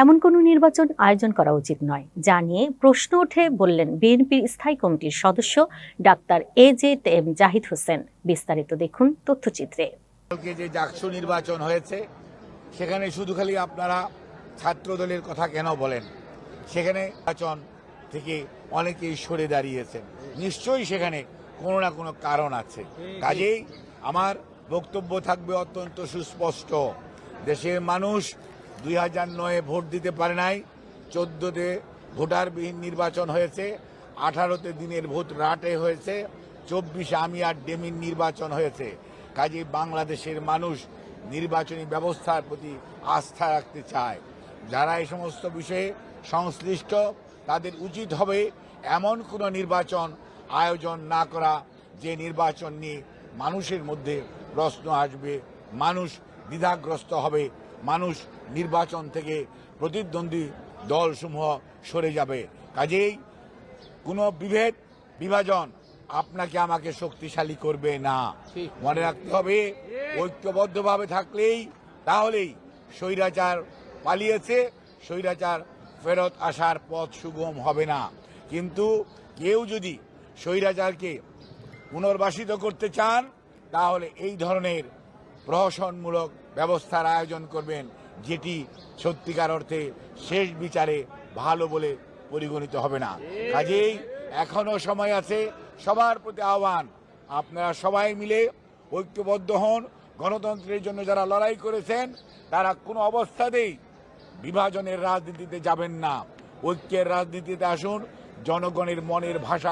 এমন কোনো নির্বাচন আয়োজন করা উচিত নয়, যা নিয়ে প্রশ্ন ওঠে বললেন বিএনপির স্থায়ী কমিটির সদস্য doctor A J M Zahid Hossain. বিস্তারিত দেখুন তথ্যচিত্রে। যে জাকসু নির্বাচন হয়েছে, সেখানে শুধু খালি আপনারা ছাত্র দলের কথা কেন বলেন? সেখানে নির্বাচন থেকে অনেকেই সরে দাঁড়িয়েছেন। নিশ্চয়ই সেখানে কোনো না কোনো কারণ আছে। কাজেই আমার বক্তব্য থাকবে অত্যন্ত সুস্পষ্ট। দেশের মানুষ দুই হাজার নয়ে ভোট দিতে পারে নাই, চোদ্দোতে ভোটারবিহীন নির্বাচন হয়েছে, আঠারোতে দিনের ভোট রাটে হয়েছে, চব্বিশে আমি আর ডেমির নির্বাচন হয়েছে। কাজে বাংলাদেশের মানুষ নির্বাচনী ব্যবস্থার প্রতি আস্থা রাখতে চায়। যারা এই সমস্ত বিষয়ে সংশ্লিষ্ট, তাদের উচিত হবে এমন কোনো নির্বাচন আয়োজন না করা, যে নির্বাচন নিয়ে মানুষের মধ্যে প্রশ্ন আসবে, মানুষ দ্বিধাগ্রস্ত হবে। মানুষ নির্বাচন থেকে প্রতিদ্বন্দ্বী দলসমূহ সরে যাবে। কাজেই কোনো বিভেদ বিভাজন আপনাকে আমাকে শক্তিশালী করবে না। মনে রাখতে হবে ঐক্যবদ্ধভাবে থাকলেই তাহলেই স্বৈরাচার পালিয়েছে স্বৈরাচার ফেরত আসার পথ সুগম হবে না। কিন্তু কেউ যদি স্বৈরাচারকে পুনর্বাসিত করতে চান তাহলে এই ধরনের প্রহসনমূলক ব্যবস্থার আয়োজন করবেন, যেটি সত্যিকার অর্থে শেষ বিচারে ভালো বলে পরিগণিত হবে না। কাজেই এখনও সময় আছে সবার প্রতি আহ্বান। আপনারা সবাই মিলে ঐক্যবদ্ধ হন। গণতন্ত্রের জন্য যারা লড়াই করেছেন, তারা কোনো অবস্থাতেই বিভাজনের রাজনীতিতে যাবেন না। ঐক্যের রাজনীতিতে আসুন, জনগণের মনের ভাষা